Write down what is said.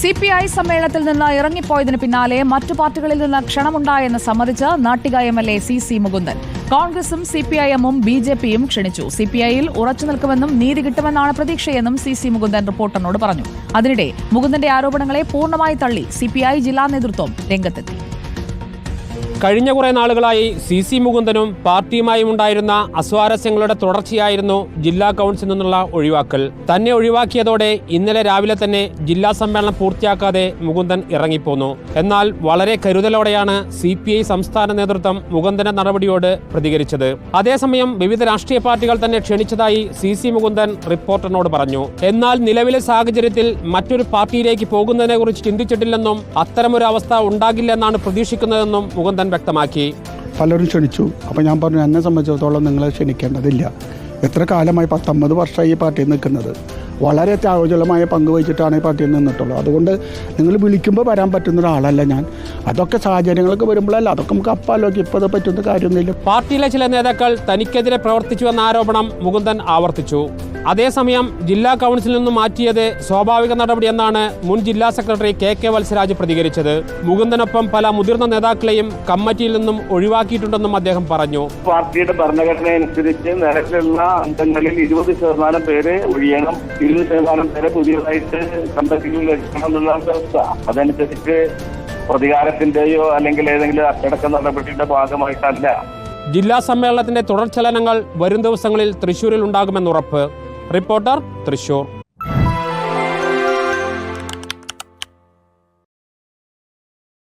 C P I സമ്മേളനത്തിൽ നിന്ന് ഇറങ്ങിപ്പോയതിന് പിന്നാലെ മറ്റു പാർട്ടികളിൽ നിന്ന് ക്ഷണമുണ്ടായെന്ന് സമ്മതിച്ച് Nattika M L A C C Mukundan. കോൺഗ്രസും സി പി ഐ എമ്മും ബി ജെ പിയും ക്ഷണിച്ചു. സി പി ഐയിൽ ഉറച്ചു നിൽക്കുമെന്നും നീതി കിട്ടുമെന്നാണ് പ്രതീക്ഷയെന്നും സി സി മുകുന്ദൻ റിപ്പോർട്ടറിനോട് പറഞ്ഞു. അതിനിടെ മുകുന്ദന്റെ ആരോപണങ്ങളെ പൂർണമായി തള്ളി സി പി ഐ ജില്ലാ നേതൃത്വം രംഗത്തെത്തി. കഴിഞ്ഞ കുറേ നാളുകളായി സി സി മുകുന്ദനും പാർട്ടിയുമായും ഉണ്ടായിരുന്ന അസ്വാരസ്യങ്ങളുടെ തുടർച്ചയായിരുന്നു ജില്ലാ കൗൺസിൽ നിന്നുള്ള ഒഴിവാക്കൽ. തന്നെ ഒഴിവാക്കിയതോടെ ഇന്നലെ രാവിലെ തന്നെ ജില്ലാ സമ്മേളനം പൂർത്തിയാക്കാതെ മുകുന്ദൻ ഇറങ്ങിപ്പോന്നു. എന്നാൽ വളരെ കരുതലോടെയാണ് സി സംസ്ഥാന നേതൃത്വം മുകുന്ദന്റെ നടപടിയോട് പ്രതികരിച്ചത്. അതേസമയം വിവിധ രാഷ്ട്രീയ പാർട്ടികൾ തന്നെ ക്ഷണിച്ചതായി സി സി മുകുന്ദൻ റിപ്പോർട്ടറിനോട് പറഞ്ഞു. എന്നാൽ നിലവിലെ സാഹചര്യത്തിൽ മറ്റൊരു പാർട്ടിയിലേക്ക് പോകുന്നതിനെ കുറിച്ച് ചിന്തിച്ചിട്ടില്ലെന്നും അത്തരമൊരു അവസ്ഥ ഉണ്ടാകില്ലെന്നാണ് പ്രതീക്ഷിക്കുന്നതെന്നും മുകുന്ദൻ വ്യക്തമാക്കി. പലരും ക്ഷണിച്ചു. അപ്പോൾ ഞാൻ പറഞ്ഞു എന്നെ സംബന്ധിച്ചിടത്തോളം നിങ്ങളെ ക്ഷണിക്കേണ്ടതില്ല. എത്ര കാലമായി പത്തൊമ്പത് വർഷമായി ഈ പാർട്ടിയിൽ നിൽക്കുന്നത്? വളരെ ത്യാഗോജ്വലമായ പങ്ക് വഹിച്ചിട്ടാണ് ഈ പാർട്ടിയിൽ നിന്നിട്ടുള്ളത്. അതുകൊണ്ട് നിങ്ങൾ വിളിക്കുമ്പോൾ വരാൻ പറ്റുന്ന ഒരാളല്ല ഞാൻ. അതൊക്കെ സാഹചര്യങ്ങളൊക്കെ വരുമ്പോഴല്ല അതൊക്കെ നമുക്ക് അപ്പാലോക്കി ഇപ്പോൾ അത് പറ്റുന്ന കാര്യമൊന്നുമില്ല. പാർട്ടിയിലെ ചില നേതാക്കൾ തനിക്കെതിരെ പ്രവർത്തിച്ചു എന്ന ആരോപണം മുകുന്ദൻ ആവർത്തിച്ചു. അതേസമയം ജില്ലാ കൗൺസിലിൽ നിന്നും മാറ്റിയത് സ്വാഭാവിക നടപടിയെന്നാണ് മുൻ ജില്ലാ സെക്രട്ടറി കെ കെ വത്സരാജ് പ്രതികരിച്ചത്. മുകുന്ദനൊപ്പം പല മുതിർന്ന നേതാക്കളെയും കമ്മിറ്റിയിൽ നിന്നും ഒഴിവാക്കിയിട്ടുണ്ടെന്നും അദ്ദേഹം പറഞ്ഞു. പാർട്ടിയുടെ ഭരണഘടന അനുസരിച്ച് നിലവിലുള്ള അംഗങ്ങളിൽ ഇരുപത് ശതമാനം പേരെ ഒഴിയണം. ഇരുപത് ശതമാനം പേരെ പുതിയതായിട്ട് കമ്മിറ്റിയിൽ എന്നുള്ള വ്യവസ്ഥ. അതനുസരിച്ച് പ്രതികാരത്തിന്റെയോ അല്ലെങ്കിൽ ഏതെങ്കിലും അച്ചടക്ക നടപടിയുടെ ഭാഗമായിട്ടല്ല. ജില്ലാ സമ്മേളനത്തിന്റെ തുടർചലനങ്ങൾ വരും ദിവസങ്ങളിൽ തൃശൂരിൽ ഉണ്ടാകുമെന്നുറപ്പ് റിപ്പോർട്ടർ തൃശൂർ